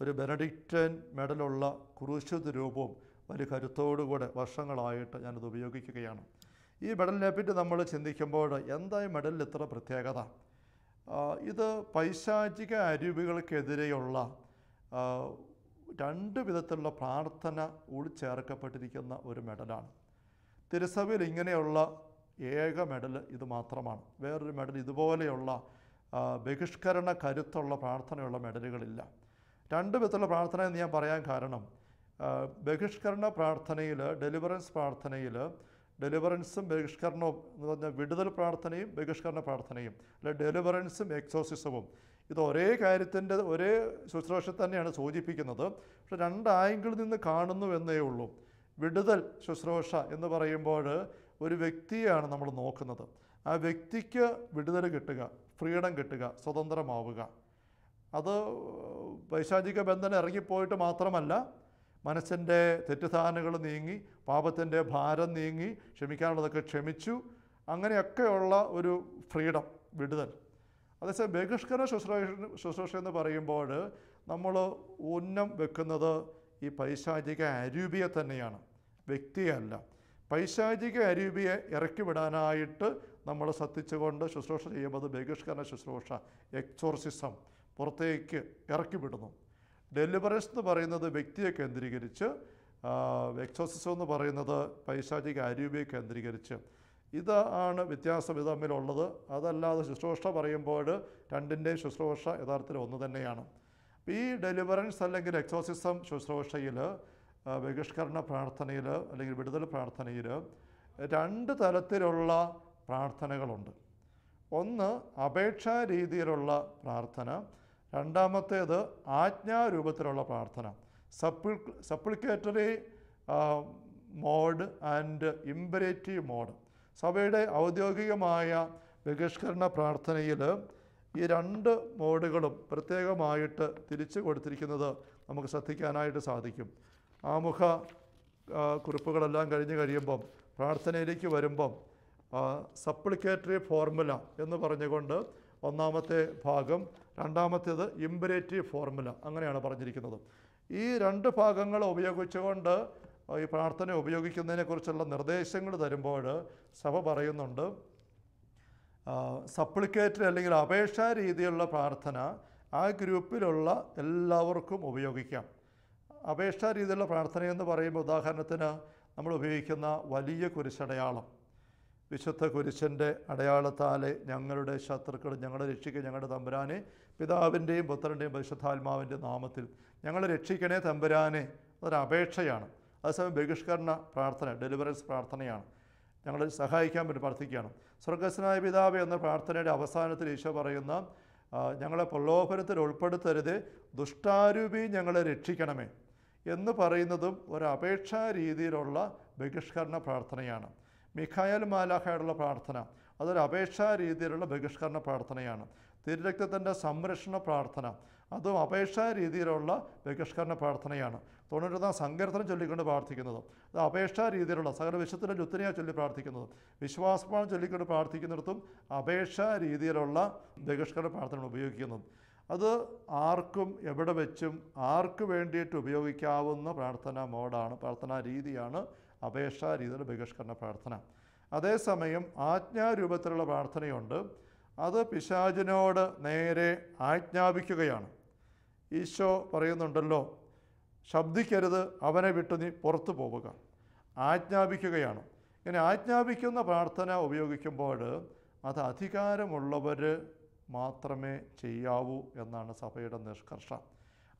ഒരു ബെനഡിക്റ്റൻ മെഡലുള്ള ക്രൂശിത രൂപവും വലിയ കരുത്തോടുകൂടെ വർഷങ്ങളായിട്ട് ഞാനത് ഉപയോഗിക്കുകയാണ്. ഈ മെഡലിനെ പറ്റി നമ്മൾ ചിന്തിക്കുമ്പോൾ എന്താ ഈ മെഡലിൽ ഇത്ര പ്രത്യേകത? ഇത് പൈശാചിക അരുവികൾക്കെതിരെയുള്ള രണ്ട് വിധത്തിലുള്ള പ്രാർത്ഥന ഉൾച്ചേർക്കപ്പെട്ടിരിക്കുന്ന ഒരു മെഡലാണ്. തിരുസഭയിൽ ഇങ്ങനെയുള്ള ഏക മെഡൽ ഇത് മാത്രമാണ്. വേറൊരു മെഡൽ ഇതുപോലെയുള്ള ബഹിഷ്കരണ കരുത്തുള്ള പ്രാർത്ഥനയുള്ള മെഡലുകളില്ല. രണ്ട് വിധത്തിലുള്ള പ്രാർത്ഥന എന്ന് ഞാൻ പറയാൻ കാരണം ബഹിഷ്കരണ പ്രാർത്ഥനയിൽ ഡെലിവറൻസ് പ്രാർത്ഥനയിൽ ഡെലിവറൻസും ബഹിഷ്കരണവും എന്ന് പറഞ്ഞാൽ വിടുതൽ പ്രാർത്ഥനയും ബഹിഷ്കരണ പ്രാർത്ഥനയും അല്ലെ ഡെലിവറൻസും എക്സോസിസവും ഇത് ഒരേ കാര്യത്തിന്റെ ഒരേ ശുശ്രൂഷ തന്നെയാണ് സൂചിപ്പിക്കുന്നത്. പക്ഷെ രണ്ട് ആംഗിളിൽ നിന്ന് കാണുന്നു എന്നേ ഉള്ളൂ. വിടുതൽ ശുശ്രൂഷ എന്ന് പറയുമ്പോൾ ഒരു വ്യക്തിയാണ് നമ്മൾ നോക്കുന്നത്. ആ വ്യക്തിക്ക് വിടുതൽ കിട്ടുക ഫ്രീഡം കിട്ടുക സ്വതന്ത്രമാവുക. അത് പൈശാചിക ബന്ധനം ഇറങ്ങിപ്പോയിട്ട് മാത്രമല്ല മനസ്സിന്റെ തെറ്റിദ്ധാരണകൾ നീങ്ങി പാപത്തിന്റെ ഭാരം നീങ്ങി ക്ഷമിക്കാനുള്ളതൊക്കെ ക്ഷമിച്ചു. അങ്ങനെയൊക്കെയുള്ള ഒരു ഫ്രീഡം വിടുതൽ. അതേസമയം ബഹിഷ്കരണ ശുശ്രൂഷ ശുശ്രൂഷ എന്ന് പറയുമ്പോൾ നമ്മൾ ഉന്നം വെക്കുന്നത് ഈ പൈശാചിക അരൂപിയെ തന്നെയാണ്. വ്യക്തിയല്ല. പൈശാചിക അരൂപിയെ ഇറക്കി വിടാനായിട്ട് നമ്മൾ സത്തിച്ചുകൊണ്ട് ശുശ്രൂഷ ചെയ്യുമ്പോൾ ബഹിഷ്കരണ ശുശ്രൂഷ എക്സോർസിസം പുറത്തേക്ക് ഇറക്കി ഡെലിവറൻസ് എന്ന് പറയുന്നത് വ്യക്തിയെ കേന്ദ്രീകരിച്ച് എക്സോസിസം എന്ന് പറയുന്നത് പൈശാചിക അരൂപിയെ കേന്ദ്രീകരിച്ച്. ഇതാണ് വ്യത്യാസം ഇത് തമ്മിലുള്ളത്. അതല്ലാതെ ശുശ്രൂഷ പറയുമ്പോൾ രണ്ടിന്റെയും ശുശ്രൂഷ യഥാർത്ഥത്തിൽ ഒന്ന് തന്നെയാണ്. ഈ ഡെലിവറൻസ് അല്ലെങ്കിൽ എക്സോസിസം ശുശ്രൂഷയിൽ ബഹിഷ്കരണ പ്രാർത്ഥനയിൽ അല്ലെങ്കിൽ വിടുതൽ പ്രാർത്ഥനയിൽ രണ്ട് തരത്തിലുള്ള പ്രാർത്ഥനകളുണ്ട്. ഒന്ന് അപേക്ഷാ രീതിയിലുള്ള പ്രാർത്ഥന രണ്ടാമത്തേത് ആജ്ഞാരൂപത്തിലുള്ള പ്രാർത്ഥന. Supple supplicatory mode and imperative mode. സഭയുടെ ഔദ്യോഗികമായ ബഹിഷ്കരണ പ്രാർത്ഥനയിൽ ഈ രണ്ട് മോഡുകളും പ്രത്യേകമായിട്ട് തിരിച്ചു കൊടുത്തിരിക്കുന്നത് നമുക്ക് ശ്രദ്ധിക്കാനായിട്ട് സാധിക്കും. ആമുഖ കുറിപ്പുകളെല്ലാം കഴിഞ്ഞ് കഴിയുമ്പം പ്രാർത്ഥനയിലേക്ക് വരുമ്പം സപ്ലിക്കേറ്ററി ഫോർമുല എന്ന് പറഞ്ഞുകൊണ്ട് ഒന്നാമത്തെ ഭാഗം രണ്ടാമത്തേത് ഇമ്പരേറ്റീവ് ഫോർമുല അങ്ങനെയാണ് പറഞ്ഞിരിക്കുന്നത്. ഈ രണ്ട് ഭാഗങ്ങൾ ഉപയോഗിച്ചുകൊണ്ട് ഈ പ്രാർത്ഥന ഉപയോഗിക്കുന്നതിനെക്കുറിച്ചുള്ള നിർദ്ദേശങ്ങൾ തരുമ്പോൾ സഭ പറയുന്നുണ്ട് സപ്ലിക്കേറ്റർ അല്ലെങ്കിൽ അപേക്ഷാ രീതിയിലുള്ള പ്രാർത്ഥന ആ ഗ്രൂപ്പിലുള്ള എല്ലാവർക്കും ഉപയോഗിക്കാം. അപേക്ഷാ രീതിയിലുള്ള പ്രാർത്ഥന എന്ന് പറയുമ്പോൾ ഉദാഹരണത്തിന് നമ്മൾ ഉപയോഗിക്കുന്ന വലിയ കുരിശടയാളം. വിശുദ്ധ കുരിശന്റെ അടയാളത്താലെ ഞങ്ങളുടെ ശത്രുക്കൾ ഞങ്ങളുടെ രക്ഷിക്കുക ഞങ്ങളുടെ തമ്പുരാനെ പിതാവിന്റെയും പുത്രന്റെയും പരിശുദ്ധാത്മാവിന്റെ നാമത്തിൽ ഞങ്ങളെ രക്ഷിക്കണേ തമ്പുരാനെ. അതൊരപേക്ഷയാണ് അതേസമയം ബഹിഷ്കരണ പ്രാർത്ഥന ഡെലിവറൻസ് പ്രാർത്ഥനയാണ്. ഞങ്ങൾ സഹായിക്കാൻ വേണ്ടി പ്രാർത്ഥിക്കുകയാണ്. സ്വർഗസ്നായ പിതാവ് എന്ന പ്രാർത്ഥനയുടെ അവസാനത്തിൽ ഈശോ പറയുന്ന ഞങ്ങളെ പ്രലോഭനത്തിൽ ഉൾപ്പെടുത്തരുത് ദുഷ്ടാരൂപി ഞങ്ങളെ രക്ഷിക്കണമേ എന്ന് പറയുന്നതും ഒരു അപേക്ഷാ രീതിയിലുള്ള ബഹിഷ്കരണ പ്രാർത്ഥനയാണ്. മിഖായൽ മാലാഖയോടുള്ള പ്രാർത്ഥന അതൊരു അപേക്ഷാ രീതിയിലുള്ള ബഹിഷ്കരണ പ്രാർത്ഥനയാണ്. തിരുരക്തത്തിന്റെ സംരക്ഷണ പ്രാർത്ഥന. അതും അപേക്ഷാ രീതിയിലുള്ള ബഹിഷ്കരണ പ്രാർത്ഥനയാണ്. തൊണ്ണൂറ്റൊന്നാം സങ്കീർത്തനം ചൊല്ലിക്കൊണ്ട് പ്രാർത്ഥിക്കുന്നത്. അത് അപേക്ഷാ രീതിയിലുള്ള സകല വിശ്വത്തിന്റെ ലുത്തനയാണ് ചൊല്ലി പ്രാർത്ഥിക്കുന്നത്. വിശ്വാസമാണ് ചൊല്ലിക്കൊണ്ട് പ്രാർത്ഥിക്കുന്നിടത്തും അപേക്ഷാ രീതിയിലുള്ള ബഹിഷ്കരണ പ്രാർത്ഥന ഉപയോഗിക്കുന്നത്. അത് ആർക്കും എവിടെ വെച്ചും ആർക്ക് വേണ്ടിയിട്ട് ഉപയോഗിക്കാവുന്ന പ്രാർത്ഥന മോഡാണ് പ്രാർത്ഥനാ രീതിയാണ് അപേക്ഷാ രീതിയിലുള്ള ബഹിഷ്കരണ പ്രാർത്ഥന. അതേസമയം ആജ്ഞാരൂപത്തിലുള്ള പ്രാർത്ഥനയുണ്ട്. അത് പിശാചിനോട് നേരെ ആജ്ഞാപിക്കുകയാണ്. ഈശോ പറയുന്നുണ്ടല്ലോ ശബ്ദിക്കരുത് അവനെ വിട്ട് നീ പുറത്തു പോവുക. ആജ്ഞാപിക്കുകയാണ്. ഇങ്ങനെ ആജ്ഞാപിക്കുന്ന പ്രാർത്ഥന ഉപയോഗിക്കുമ്പോൾ അത് അധികാരമുള്ളവർ മാത്രമേ ചെയ്യാവൂ എന്നാണ് സഭയുടെ നിഷ്കർഷ.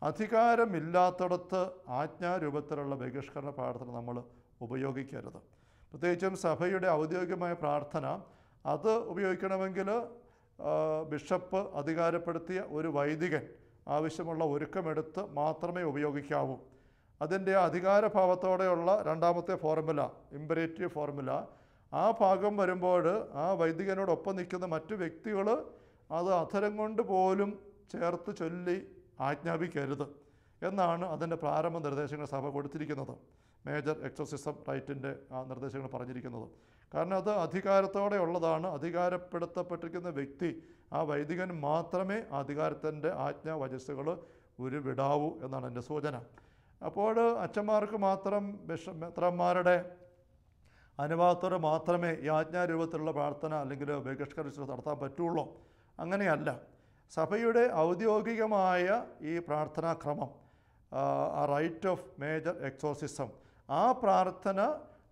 അധികാരമില്ലാത്തടത്ത് ആജ്ഞാരൂപത്തിലുള്ള ബഹിഷ്കരണ പ്രാർത്ഥന നമ്മൾ ഉപയോഗിക്കരുത്. പ്രത്യേകിച്ചും സഭയുടെ ഔദ്യോഗികമായ പ്രാർത്ഥന അത് ഉപയോഗിക്കണമെങ്കിൽ ബിഷപ്പ് അധികാരപ്പെടുത്തിയ ഒരു വൈദികൻ ആവശ്യമുള്ള ഒരുക്കമെടുത്ത് മാത്രമേ ഉപയോഗിക്കാവൂ. അതിന്റെ അധികാരഭാവത്തോടെയുള്ള രണ്ടാമത്തെ ഫോർമുല ഇമ്പറേറ്റീവ് ഫോർമുല ആ ഭാഗം വരുമ്പോൾ ആ വൈദികനോടൊപ്പം നിൽക്കുന്ന മറ്റു വ്യക്തികൾ അത് അധരം കൊണ്ട് പോലും ചേർത്ത് ചൊല്ലി ആജ്ഞാപിക്കരുത് എന്നാണ് അതിന്റെ പ്രാരംഭ നിർദ്ദേശങ്ങൾ സഭ കൊടുത്തിരിക്കുന്നത്. മേജർ എക്സോസിസം റൈറ്റിന്റെ ആ നിർദ്ദേശങ്ങൾ പറഞ്ഞിരിക്കുന്നത്. കാരണം അത് അധികാരത്തോടെ ഉള്ളതാണ്. അധികാരപ്പെടുത്തപ്പെട്ടിരിക്കുന്ന വ്യക്തി ആ വൈദികൻ മാത്രമേ അധികാരത്തിന്റെ ആജ്ഞാ വചസ്സുകൾ ഉരുവിടാവൂ എന്നാണ് എന്റെ സൂചന. അപ്പോൾ അച്ഛന്മാർക്ക് മാത്രം ബിഷ മെത്രന്മാരുടെ മാത്രമേ ഈ ആജ്ഞാരൂപത്തിലുള്ള പ്രാർത്ഥന അല്ലെങ്കിൽ ബഹിഷ്കരിച്ച് നടത്താൻ പറ്റുള്ളൂ. അങ്ങനെയല്ല. സഭയുടെ ഔദ്യോഗികമായ ഈ പ്രാർത്ഥനാക്രമം ആ റൈറ്റ് ഓഫ് മേജർ എക്സോസിസം ആ പ്രാർത്ഥന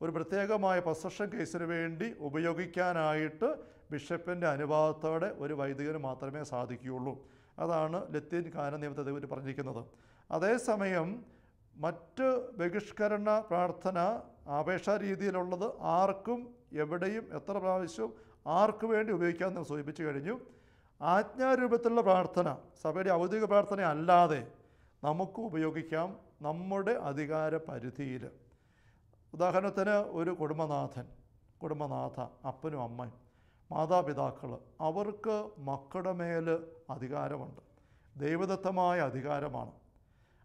ഒരു പ്രത്യേകമായ പൊസഷൻ കേസിന് വേണ്ടി ഉപയോഗിക്കാനായിട്ട് ബിഷപ്പിന്റെ അനുവാദത്തോടെ ഒരു വൈദികന് മാത്രമേ സാധിക്കുകയുള്ളൂ. അതാണ് ലത്തീൻ കാന നിയമത്തെ ഇവർ പറഞ്ഞിരിക്കുന്നത്. അതേസമയം മറ്റ് ബഹിഷ്കരണ പ്രാർത്ഥന അപേക്ഷാ രീതിയിലുള്ളത് ആർക്കും എവിടെയും എത്ര പ്രാവശ്യവും ആർക്ക് വേണ്ടി ഉപയോഗിക്കാമെന്ന് സൂചിപ്പിച്ചു കഴിഞ്ഞു. ആജ്ഞാരൂപത്തിലുള്ള പ്രാർത്ഥന സഭയുടെ ഔദ്യോഗിക പ്രാർത്ഥന അല്ലാതെ നമുക്ക് ഉപയോഗിക്കാം നമ്മുടെ അധികാര പരിധിയിൽ ഉദാഹരണത്തിന് ഒരു കുടുംബനാഥൻ കുടുംബനാഥ അപ്പനും അമ്മയും മാതാപിതാക്കൾ അവർക്ക് മക്കളുടെ മേൽ അധികാരമുണ്ട്. ദൈവദത്തമായ അധികാരമാണ്.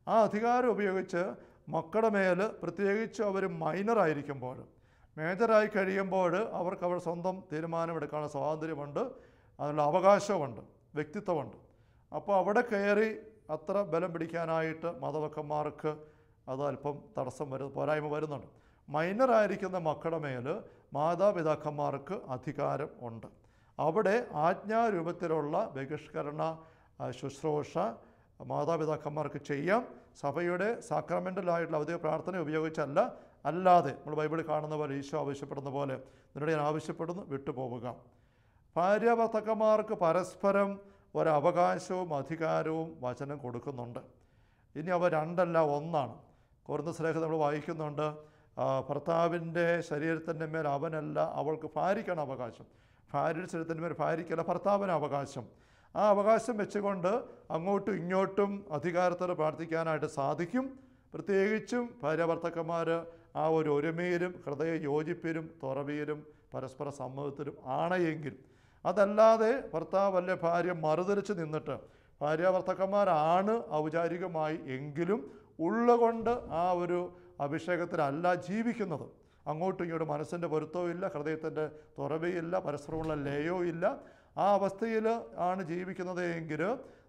ആ അധികാരം ഉപയോഗിച്ച് മക്കളുടെ മേൽ പ്രത്യേകിച്ച് അവർ മൈനറായിരിക്കുമ്പോൾ മേജറായി കഴിയുമ്പോൾ അവർക്ക് അവർ സ്വന്തം തീരുമാനമെടുക്കാനുള്ള സ്വാതന്ത്ര്യമുണ്ട് അതിനുള്ള അവകാശമുണ്ട് വ്യക്തിത്വമുണ്ട്. അപ്പോൾ അവിടെ കയറി അത്ര ബലം പിടിക്കാനായിട്ട് മതവക്കന്മാർക്ക് അത് അല്പം തടസ്സം വരും പോരായ്മ വരുന്നുണ്ട്. മൈനറായിരിക്കുന്ന മക്കളുടെ മേൽ മാതാപിതാക്കന്മാർക്ക് അധികാരം ഉണ്ട്. അവിടെ ആജ്ഞാരൂപത്തിലുള്ള ബഹിഷ്കരണ ശുശ്രൂഷ മാതാപിതാക്കന്മാർക്ക് ചെയ്യാം. സഭയുടെ സാക്രമെന്റലായിട്ടുള്ള അവധി പ്രാർത്ഥന ഉപയോഗിച്ചല്ല. അല്ലാതെ നമ്മൾ ബൈബിളിൽ കാണുന്ന പോലെ ഈശോ ആവശ്യപ്പെടുന്ന പോലെ നിന്നോട് ഞാൻ ആവശ്യപ്പെടുന്നു വിട്ടുപോവുക. ഭാര്യാഭർത്തക്കന്മാർക്ക് പരസ്പരം ഒരവകാശവും അധികാരവും വചനം കൊടുക്കുന്നുണ്ട്. ഇനി അവ രണ്ടല്ല ഒന്നാണ്. കുറഞ്ഞ സ്നേഹം നമ്മൾ വായിക്കുന്നുണ്ട് ഭർത്താവിന്റെ ശരീരത്തിന്റെ മേൽ അവനല്ല അവൾക്ക് ഭാര്യയ്ക്കാണ് അവകാശം. ഭാര്യയുടെ ശരീരത്തിന്റെ മേൽ ഭാര്യയ്ക്കല്ല ഭർത്താവിന് അവകാശം. ആ അവകാശം വെച്ചുകൊണ്ട് അങ്ങോട്ടും ഇങ്ങോട്ടും അധികാരത്തോടെ പ്രാർത്ഥിക്കാനായിട്ട് സാധിക്കും. പ്രത്യേകിച്ചും ഭാര്യ ഭർത്തക്കന്മാർ ആ ഒരു ഒരുമയിലും ഹൃദയ യോജിപ്പിലും തുറവിയിലും പരസ്പര സമ്മതത്തിലും ആണെങ്കിൽ അതല്ലാതെ ഭർത്താവ് അല്ലെ ഭാര്യ മറുതിരിച്ച് നിന്നിട്ട് ഭാര്യ ഭർത്തക്കന്മാരാണ് ഔപചാരികമായി എങ്കിലും ഉള്ളുകൊണ്ട് ആ ഒരു അഭിഷേകത്തിലല്ല ജീവിക്കുന്നത്. അങ്ങോട്ടും ഇങ്ങോട്ടും മനസ്സിന്റെ പൊരുത്തവും ഇല്ല ഹൃദയത്തിന്റെ തുറവിയില്ല പരസ്പരമുള്ള ലയവും ഇല്ല. ആ അവസ്ഥയിൽ ആണ് ജീവിക്കുന്നത് എങ്കിൽ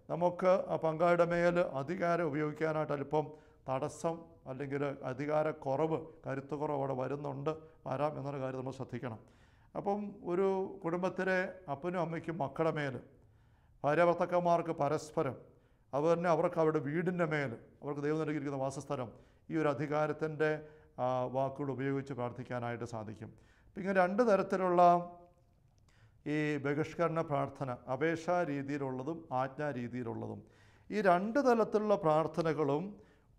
നമുക്ക് ആ പങ്കാളിയുടെ മേൽ അധികാരം ഉപയോഗിക്കാനായിട്ട് അല്പം തടസ്സം അല്ലെങ്കിൽ അധികാരക്കുറവ് കരുത്തുകുറവ് അവിടെ വരുന്നുണ്ട്. വരാം എന്നൊരു കാര്യം നമ്മൾ ശ്രദ്ധിക്കണം. അപ്പം ഒരു കുടുംബത്തിലെ അപ്പനും അമ്മയ്ക്കും മക്കളുടെ മേൽ ഭാര്യാഭർത്തക്കന്മാർക്ക് പരസ്പരം അതുപോലെ തന്നെ അവർക്ക് അവരുടെ വീടിന്റെ മേൽ അവർക്ക് ദൈവം നൽകിയിരിക്കുന്ന വാസസ്ഥലം ഈ ഒരു അധികാരത്തിന്റെ വാക്കുകൾ ഉപയോഗിച്ച് പ്രാർത്ഥിക്കാനായിട്ട് സാധിക്കും. ഇങ്ങനെ രണ്ട് തരത്തിലുള്ള ഈ ബഹിഷ്കരണ പ്രാർത്ഥന അപേക്ഷാ രീതിയിലുള്ളതും ആജ്ഞാ രീതിയിലുള്ളതും ഈ രണ്ട് തലത്തിലുള്ള പ്രാർത്ഥനകളും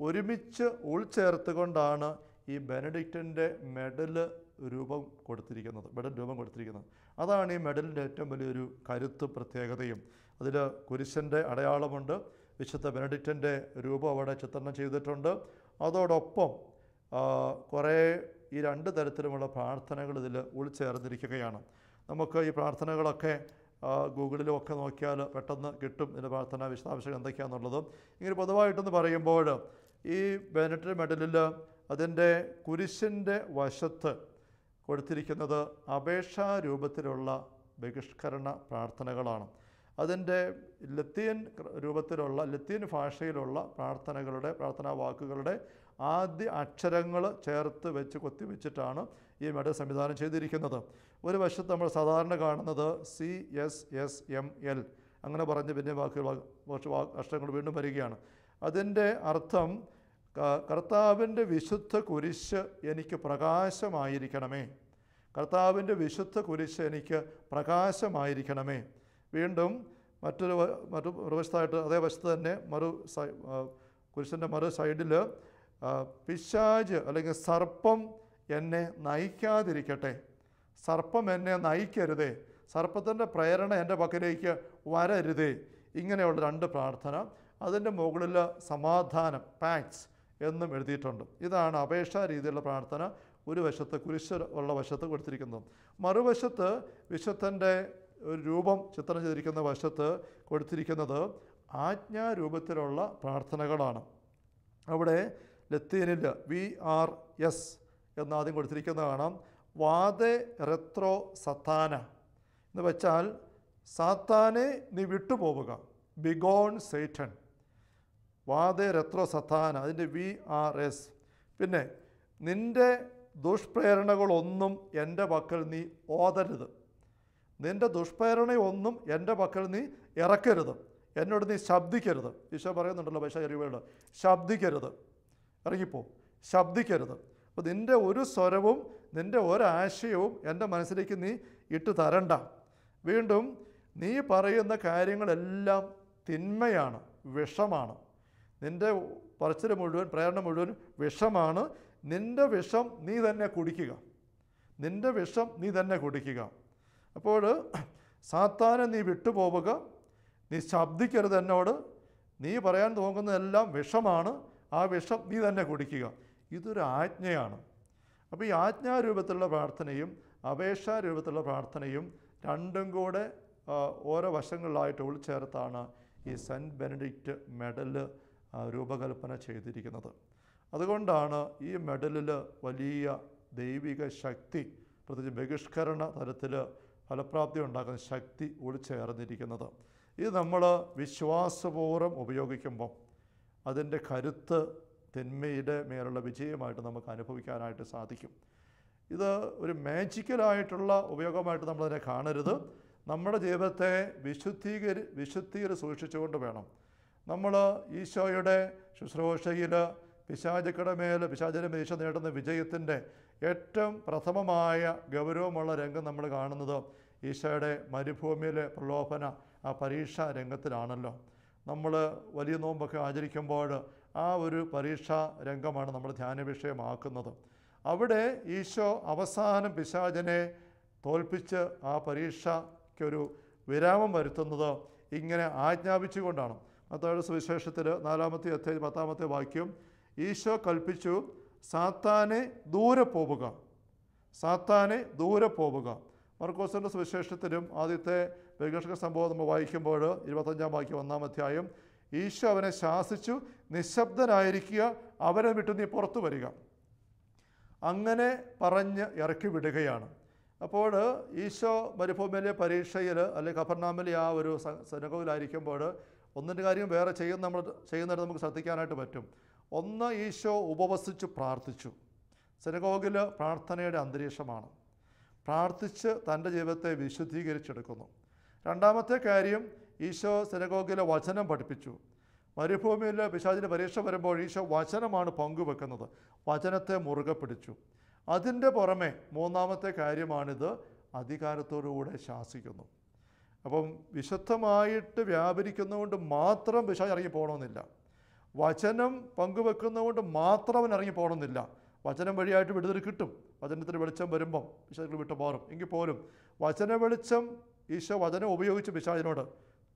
ഒരുമിച്ച് ഉൾച്ചേർത്തുകൊണ്ടാണ് ഈ ബെനഡിക്റ്റിന്റെ മെഡൽ രൂപം കൊടുത്തിരിക്കുന്നത് മെഡൽ രൂപം കൊടുത്തിരിക്കുന്നത്. അതാണ് ഈ മെഡലിന്റെ ഏറ്റവും വലിയൊരു കരുത്ത് പ്രത്യേകതയും. അതിൽ കുരിശന്റെ അടയാളമുണ്ട് വിശുദ്ധ ബെനഡിക്റ്റിന്റെ രൂപം അവിടെ ചിത്രണം ചെയ്തിട്ടുണ്ട്. അതോടൊപ്പം കുറേ ഈ രണ്ട് തരത്തിലുമുള്ള പ്രാർത്ഥനകൾ ഇതിൽ ഉൾച്ചേർന്നിരിക്കുകയാണ്. നമുക്ക് ഈ പ്രാർത്ഥനകളൊക്കെ ഗൂഗിളിലും ഒക്കെ നോക്കിയാൽ പെട്ടെന്ന് കിട്ടും. ഇതിന്റെ പ്രാർത്ഥന വിശദാംശങ്ങൾ എന്തൊക്കെയാണെന്നുള്ളത് ഇങ്ങനെ പൊതുവായിട്ടെന്ന് പറയുമ്പോൾ ഈ ബാനറ്ററി മെഡലിൽ അതിന്റെ കുരിശിന്റെ വശത്ത് കൊടുത്തിരിക്കുന്നത് അപേക്ഷാ രൂപത്തിലുള്ള ബഹിഷ്കരണ പ്രാർത്ഥനകളാണ്. അതിന്റെ ലത്തീൻ രൂപത്തിലുള്ള ലത്തീൻ ഭാഷയിലുള്ള പ്രാർത്ഥനകളുടെ പ്രാർത്ഥനാ വാക്കുകളുടെ ആദ്യ അക്ഷരങ്ങൾ ചേർത്ത് വെച്ച് കൊത്തിവെച്ചിട്ടാണ് ഈ മെഡൽ സംവിധാനം ചെയ്തിരിക്കുന്നത്. ഒരു വശത്ത് നമ്മൾ സാധാരണ കാണുന്നത് C S S M L. അങ്ങനെ പറഞ്ഞ് പിന്നെ വാക്കുകൾ കുറച്ച് അക്ഷരങ്ങൾ വീണ്ടും വരികയാണ്. അതിന്റെ അർത്ഥം കർത്താവിന്റെ വിശുദ്ധ കുരിശ് എനിക്ക് പ്രകാശമായിരിക്കണമേ. കർത്താവിന്റെ വിശുദ്ധ കുരിശ് എനിക്ക് പ്രകാശമായിരിക്കണമേ. വീണ്ടും മറ്റൊരു മറ്റു മറുവശത്തായിട്ട് അതേ വശത്ത് തന്നെ മറു സൈ കുരിശിന്റെ മറു സൈഡിൽ പിശാജ് അല്ലെങ്കിൽ സർപ്പം എന്നെ നയിക്കാതിരിക്കട്ടെ. സർപ്പം എന്നെ നയിക്കരുതേ. സർപ്പത്തിന്റെ പ്രേരണ എന്റെ പക്കലേക്ക് വരരുതേ. ഇങ്ങനെയുള്ള രണ്ട് പ്രാർത്ഥന. അതിന്റെ മുകളിൽ സമാധാനം പാക്സ് എന്നും എഴുതിയിട്ടുണ്ട്. ഇതാണ് അപേക്ഷാ രീതിയിലുള്ള പ്രാർത്ഥന. ഒരു വശത്ത് കുരിശ് ഉള്ള വശത്ത് കൊടുത്തിരിക്കുന്നത്. മറുവശത്ത് വിശുദ്ധന്റെ ഒരു രൂപം ചിത്രം ചെയ്തിരിക്കുന്ന വശത്ത് കൊടുത്തിരിക്കുന്നത് ആജ്ഞാരൂപത്തിലുള്ള പ്രാർത്ഥനകളാണ്. അവിടെ ലത്തീനിൽ വി ആർ എസ് എന്നാദ്യം കൊടുത്തിരിക്കുന്ന കാണാം വാദെ റെത്രോ സത്താന എന്ന് വെച്ചാൽ സാത്താനെ നീ വിട്ടുപോവുക. ബിഗോൺ സേറ്റൻ. വാദെ റെത്രോ സത്താന അതിന്റെ വി ആർ എസ്. പിന്നെ നിന്റെ ദുഷ്പ്രേരണകളൊന്നും എന്റെ പക്കൽ നീ ഓതരുത്. നിന്റെ ദുഷ്പ്രേരണയൊന്നും എന്റെ പക്കൽ നീ ഇറക്കരുത്. എന്നോട് നീ ശബ്ദിക്കരുത്. ഈശോ പറയുന്നുണ്ടല്ലോ പക്ഷേ എരിവേട് ശബ്ദിക്കരുത്. ഇറങ്ങിപ്പോ. ശബ്ദിക്കരുത്. അപ്പോൾ നിന്റെ ഒരു സ്വരവും നിന്റെ ഒരാശയവും എന്റെ മനസ്സിലേക്ക് നീ ഇട്ട് തരണ്ട. വീണ്ടും നീ പറയുന്ന കാര്യങ്ങളെല്ലാം തിന്മയാണ് വിഷമാണ്. നിന്റെ പറച്ചിൽ മുഴുവൻ പ്രേരണ മുഴുവൻ വിഷമാണ്. നിന്റെ വിഷം നീ തന്നെ കുടിക്കുക. നിന്റെ വിഷം നീ തന്നെ കുടിക്കുക. അപ്പോൾ സാത്താനെ നീ വിട്ടുപോവുക നീ ശബ്ദിക്കരുത് എന്നോട്. നീ പറയാൻ തോന്നുന്നതെല്ലാം വിഷമാണ് ആ വിഷം നീ തന്നെ കുടിക്കുക. ഇതൊരു ആജ്ഞയാണ്. അപ്പോൾ ഈ ആജ്ഞാരൂപത്തിലുള്ള പ്രാർത്ഥനയും അപേക്ഷാ രൂപത്തിലുള്ള പ്രാർത്ഥനയും രണ്ടും കൂടെ ഓരോ വശങ്ങളിലായിട്ട് ഉൾച്ചേർത്താണ് ഈ സെന്റ് ബെനഡിക്റ്റ് മെഡൽ രൂപകൽപ്പന ചെയ്തിരിക്കുന്നത്. അതുകൊണ്ടാണ് ഈ മെഡലിൽ വലിയ ദൈവിക ശക്തി പ്രത്യേകിച്ച് ബഹിഷ്കരണ തലത്തിൽ ഫലപ്രാപ്തി ഉണ്ടാക്കുന്ന ശക്തി ഉൾച്ചേർന്നിരിക്കുന്നത് ഇത് നമ്മൾ വിശ്വാസപൂർവം ഉപയോഗിക്കുമ്പം അതിന്റെ കരുത്ത് തിന്മയുടെ മേലുള്ള വിജയമായിട്ട് നമുക്ക് അനുഭവിക്കാനായിട്ട് സാധിക്കും. ഇത് ഒരു മാജിക്കലായിട്ടുള്ള ഉപയോഗമായിട്ട് നമ്മളതിനെ കാണരുത്. നമ്മുടെ ജീവിതത്തെ വിശുദ്ധീകരി വിശുദ്ധീകര സൂക്ഷിച്ചുകൊണ്ട് വേണം. നമ്മൾ ഈശോയുടെ ശുശ്രൂഷയിൽ പിശാചക്കട മേൽ പിശാചിനെ മീശ നേടുന്ന വിജയത്തിന്റെ ഏറ്റവും പ്രഥമമായ ഗൗരവമുള്ള രംഗം നമ്മൾ കാണുന്നത് ഈശോയുടെ മരുഭൂമിയിലെ പ്രലോഭന ആ പരീക്ഷാ രംഗത്തിലാണല്ലോ. നമ്മൾ വലിയ നോമ്പൊക്കെ ആചരിക്കുമ്പോൾ ആ ഒരു പരീക്ഷാ രംഗമാണ് നമ്മൾ ധ്യാന വിഷയമാക്കുന്നത് അവിടെ ഈശോ അവസാനം പിശാചനെ തോൽപ്പിച്ച് ആ പരീക്ഷയ്ക്കൊരു വിരാമം വരുത്തുന്നത് ഇങ്ങനെ ആജ്ഞാപിച്ചുകൊണ്ടാണ്. മത്തായുടെ സുവിശേഷത്തിൽ നാലാമത്തെ അധ്യായം പത്താമത്തെ വാക്യം ഈശോ കൽപ്പിച്ചു സാത്താനെ ദൂരെ പോവുക. സാത്താനെ ദൂരെ പോവുക. മർക്കോസിന്റെ സുവിശേഷത്തിലും ആദ്യത്തെ ബഹിഷ്ക സംഭവം നമ്മൾ വായിക്കുമ്പോൾ ഇരുപത്തഞ്ചാം വാക്യം ഒന്നാം അധ്യായം ഈശോ അവനെ ശാസിച്ചു നിശബ്ദനായിരിക്കുക അവനെ വിട്ട് നീ പുറത്തു വരിക. അങ്ങനെ പറഞ്ഞ് ഇറക്കി വിടുകയാണ്. അപ്പോൾ ഈശോ മരുഭൂമിയിലെ പരീക്ഷയിൽ അല്ലെങ്കിൽ കഫർനാമിലെ ആ ഒരു സനകവിലായിരിക്കുമ്പോൾ ഒന്നിന്റെ കാര്യം വേറെ ചെയ്യുന്ന നമ്മൾ ചെയ്യുന്നിടത്ത് നമുക്ക് ശ്രദ്ധിക്കാനായിട്ട് പറ്റും. ഒന്ന് ഈശോ ഉപവസിച്ച് പ്രാർത്ഥിച്ചു. സെനഗോഗിൽ പ്രാർത്ഥനയുടെ അന്തരീക്ഷമാണ്. പ്രാർത്ഥിച്ച് തന്റെ ജീവിതത്തെ വിശുദ്ധീകരിച്ചെടുക്കുന്നു. രണ്ടാമത്തെ കാര്യം ഈശോ സെനഗോഗിലെ വചനം പഠിപ്പിച്ചു. മരുഭൂമിയിൽ പിശാചിന്റെ പരീക്ഷ വരുമ്പോൾ ഈശോ വചനമാണ് പങ്കുവെക്കുന്നത്. വചനത്തെ മുറുകെ പിടിച്ചു. അതിന്റെ പുറമെ മൂന്നാമത്തെ കാര്യമാണിത് അധികാരത്തോടുകൂടെ ശാസിക്കുന്നു. അപ്പം വിശുദ്ധമായിട്ട് വ്യാപരിക്കുന്നതുകൊണ്ട് മാത്രം പിശാജ് ഇറങ്ങി പോകണമെന്നില്ല. വചനം പങ്കുവെക്കുന്നതുകൊണ്ട് മാത്രം അവൻ ഇറങ്ങി പോകണമെന്നില്ല. വചനം വഴിയായിട്ട് വിടുതൽ കിട്ടും. വചനത്തിന് വെളിച്ചം വരുമ്പം പിശാചുകൾ വിട്ടു മാറും. എങ്കിൽ പോലും വചന വെളിച്ചം ഈശോ വചനം ഉപയോഗിച്ച് പിശാചിനോട്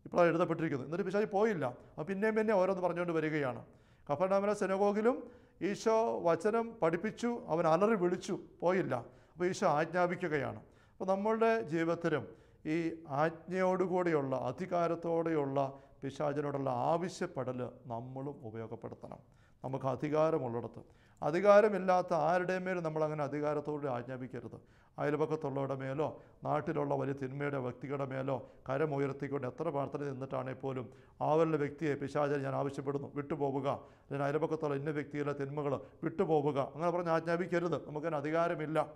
ഇപ്പോഴാണ് എഴുതപ്പെട്ടിരിക്കുന്നത്. എന്നിട്ട് പിശാചി പോയില്ല. അപ്പം പിന്നെയും പിന്നെ ഓരോന്ന് പറഞ്ഞുകൊണ്ട് വരികയാണ്. കഫർനാമിലെ സെനഗോഗിലും ഈശോ വചനം പഠിപ്പിച്ചു അവൻ അലറി വിളിച്ചു പോയില്ല. അപ്പോൾ ഈശോ ആജ്ഞാപിക്കുകയാണ്. അപ്പോൾ നമ്മളുടെ ജീവിതത്തിലും ഈ ആജ്ഞയോടുകൂടിയുള്ള അധികാരത്തോടെയുള്ള പിശാചിനോടുള്ള ആവശ്യപ്പെടൽ നമ്മളും ഉപയോഗപ്പെടുത്തണം. നമുക്ക് അധികാരമുള്ളിടത്ത്. അധികാരമില്ലാത്ത ആരുടെ മേലും നമ്മളങ്ങനെ അധികാരത്തോടെ ആജ്ഞാപിക്കരുത്. അയൽപക്കത്തുള്ളവരുടെ മേലോ നാട്ടിലുള്ള വലിയ തിന്മയുടെ വ്യക്തികളുടെ മേലോ കരമുയർത്തിക്കൊണ്ട് എത്ര പ്രാർത്ഥന നിന്നിട്ടാണെങ്കിൽ പോലും ആവരുടെ വ്യക്തിയെ പിശാചൻ ഞാൻ ആവശ്യപ്പെടുന്നു വിട്ടുപോവുക. അല്ലെങ്കിൽ അയൽപക്കത്തുള്ള ഇന്ന വ്യക്തിയിലെ തിന്മകൾ വിട്ടുപോവുക. അങ്ങനെ പറഞ്ഞ് ആജ്ഞാപിക്കരുത്. നമുക്കതിന് അധികാരമില്ല.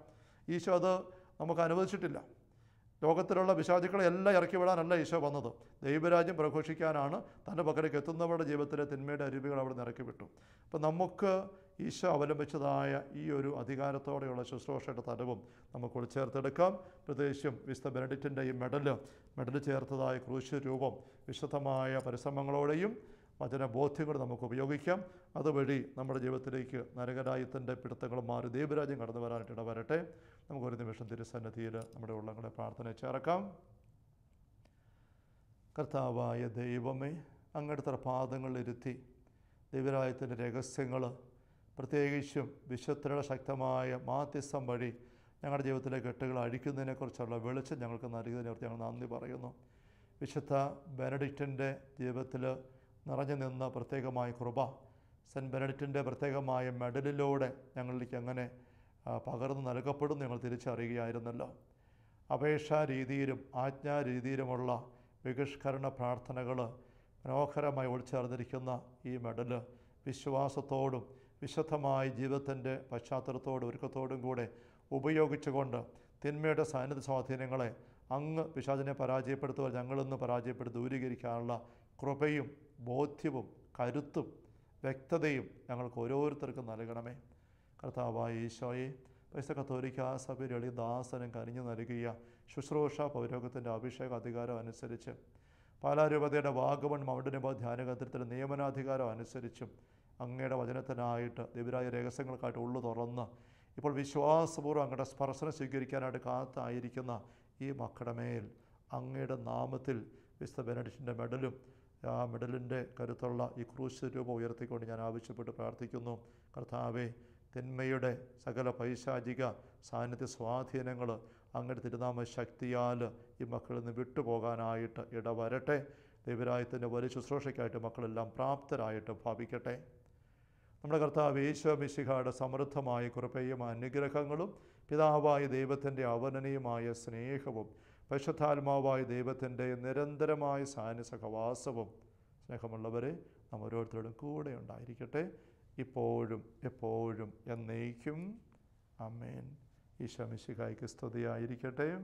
ഈശോ അത് നമുക്ക് അനുവദിച്ചിട്ടില്ല. ലോകത്തിലുള്ള വിശാചുക്കളെ എല്ലാം ഇറക്കി വിടാനല്ല ഈശോ വന്നത്. ദൈവരാജ്യം പ്രഘോഷിക്കാനാണ് തന്റെ പക്കലേക്ക് എത്തുന്നവരുടെ ജീവിതത്തിലെ തിന്മയുടെ അരുവികൾ അവിടെ നിന്ന് ഇറക്കി വിട്ടു. അപ്പം നമുക്ക് ഈശോ അവലംബിച്ചതായ ഈ ഒരു അധികാരത്തോടെയുള്ള ശുശ്രൂഷയുടെ തലവും നമുക്ക് ചേർത്തെടുക്കാം. പ്രത്യേകിച്ചും വിശുദ്ധ ബെനഡിറ്റിന്റെ ഈ മെഡൽ മെഡൽ ചേർത്തതായ ക്രൂശ് രൂപം വിശുദ്ധമായ പരിശ്രമങ്ങളോടെയും വചനബോധ്യങ്ങൾ നമുക്ക് ഉപയോഗിക്കാം. അതുവഴി നമ്മുടെ ജീവിതത്തിലേക്ക് നരകരായത്തിന്റെ പിടുത്തങ്ങൾ മാറി ദൈവരാജ്യം കടന്നു വരാനായിട്ട് ഇടവരട്ടെ. നമുക്ക് ഒരു നിമിഷം തിരുസന്നിധിയിൽ നമ്മുടെ ഉള്ളങ്ങളെ പ്രാർത്ഥന ചേർക്കാം. കർത്താവായ ദൈവമേ അങ്ങടുത്ത പാദങ്ങളിലിരുത്തി ദൈവരായത്തിന്റെ രഹസ്യങ്ങൾ പ്രത്യേകിച്ചും വിശുദ്ധരുടെ ശക്തമായ മാധ്യസ്ഥം വഴി ഞങ്ങളുടെ ജീവിതത്തിലെ കെട്ടുകൾ അഴിക്കുന്നതിനെക്കുറിച്ചുള്ള വെളിച്ചം ഞങ്ങൾക്ക് നൽകിയതിനെ ഞങ്ങൾ നന്ദി പറയുന്നു. വിശുദ്ധ ബെനഡിക്റ്റിന്റെ ജീവിതത്തിൽ നിറഞ്ഞു നിന്ന പ്രത്യേകമായ കൃപ സെന്റ് ബെനഡിക്റ്റിന്റെ പ്രത്യേകമായ മെഡലിലൂടെ ഞങ്ങളിലേക്ക് എങ്ങനെ പകർന്നു നൽകപ്പെടും ഞങ്ങൾ തിരിച്ചറിയുകയായിരുന്നല്ലോ. അപേക്ഷാ രീതിയിലും ആജ്ഞാ രീതിയിലുമുള്ള വികഷ്കരണ പ്രാർത്ഥനകൾ മനോഹരമായി ഒളിച്ചേർന്നിരിക്കുന്ന ഈ മെഡൽ വിശ്വാസത്തോടും വിശുദ്ധമായ ജീവിതത്തിന്റെ പശ്ചാത്തലത്തോടും ഒരുക്കത്തോടും കൂടെ ഉപയോഗിച്ചുകൊണ്ട് തിന്മയുടെ സാന്നിധ്യ സ്വാധീനങ്ങളെ അങ്ങ് പിശാചിനെ പരാജയപ്പെടുത്തുക ഞങ്ങളിന്ന് പരാജയപ്പെടുത്തി ദൂരീകരിക്കാനുള്ള കൃപയും ബോധ്യവും കരുത്തും വ്യക്തതയും ഞങ്ങൾക്ക് ഓരോരുത്തർക്കും നൽകണമേ. കർത്താവായ ഈശോയെ പൈസ കത്തോലിക്ക സഭയിൽ എളി ദാസനം കനിഞ്ഞു നൽകിയ ശുശ്രൂഷ പൗരോഗത്തിന്റെ അഭിഷേക അധികാരം അനുസരിച്ച് പാലാരൂപതയുടെ വാഗമൺ മൗണ്ടനുഭ ധ്യാനകേന്ദ്രത്തിന്റെ നിയമനാധികാരം അനുസരിച്ചും അങ്ങയുടെ വചനത്തിനായിട്ട് ദിവരായ രഹസ്യങ്ങൾക്കായിട്ട് ഉള്ളു തുറന്ന് ഇപ്പോൾ വിശ്വാസപൂർവം അങ്ങയുടെ സ്പർശനം സ്വീകരിക്കാനായിട്ട് കാത്തായിരിക്കുന്ന ഈ മക്കളുടെ മേൽ അങ്ങയുടെ നാമത്തിൽ വിശുദ്ധ ബെനഡിഷിന്റെ മെഡലും ആ മെഡലിന്റെ കരുത്തുള്ള ഈ ക്രൂശ് രൂപം ഉയർത്തിക്കൊണ്ട് ഞാൻ ആവശ്യപ്പെട്ട് പ്രാർത്ഥിക്കുന്നു. കർത്താവെ തിന്മയുടെ സകല പൈശാചിക സാന്നിധ്യ സ്വാധീനങ്ങൾ അങ്ങനെ തിരുനാമ ശക്തിയാൽ ഈ മക്കളിൽ നിന്ന് വിട്ടുപോകാനായിട്ട് ഇടവരട്ടെ. ദൈവരായത്തിന്റെ വലിയ ശുശ്രൂഷയ്ക്കായിട്ട് മക്കളെല്ലാം പ്രാപ്തരായിട്ട് ഭാവിക്കട്ടെ. നമ്മുടെ കർത്താവ് ഈശോ മിശിഹായുടെ സമൃദ്ധമായ കൃപയും അനുഗ്രഹങ്ങളും പിതാവായ ദൈവത്തിന്റെ അവനനീയമായ സ്നേഹവും പരിശുദ്ധാത്മാവായ ദൈവത്തിന്റെ നിരന്തരമായ സാന്നിസഹവാസവും സ്നേഹമുള്ളവരെ നാം ഓരോരുത്തരോടും കൂടെ ഉണ്ടായിരിക്കട്ടെ. ഇപ്പോഴും എപ്പോഴും എന്നേക്കും. അമ്മേൻ ഈശോ മിശിഹായ്ക്ക് സ്തുതിയായിരിക്കട്ടെ.